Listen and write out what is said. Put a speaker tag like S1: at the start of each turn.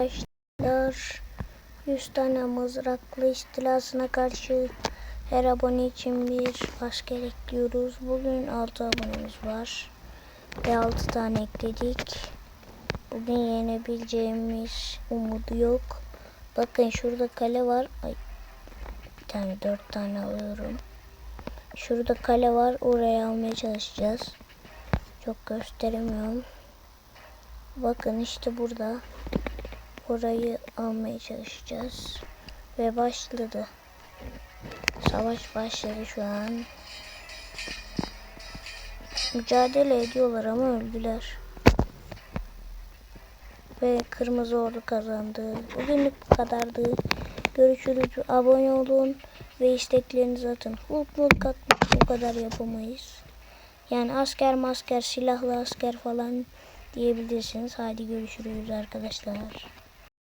S1: Arkadaşlar 100 tane mızraklı istilasına karşı her abone için bir asker ekliyoruz. Bugün 6 abonemiz var. Ve 6 tane ekledik. Bugün yenebileceğimiz umudu yok. Bakın şurada kale var. Ay, bir tane 4 tane alıyorum. Şurada kale var. Oraya almaya çalışacağız. Çok gösteremiyorum. Bakın işte burada. Orayı almaya çalışacağız. Ve başladı. Savaş başladı şu an. Mücadele ediyorlar ama öldüler. Ve kırmızı ordu kazandı. Bugünlük bu kadardı. Görüşürüz. Abone olun ve isteklerinizi atın. Hulk mulk atmak bu kadar yapamayız. Yani asker masker silahlı asker falan diyebilirsiniz. Hadi görüşürüz arkadaşlar.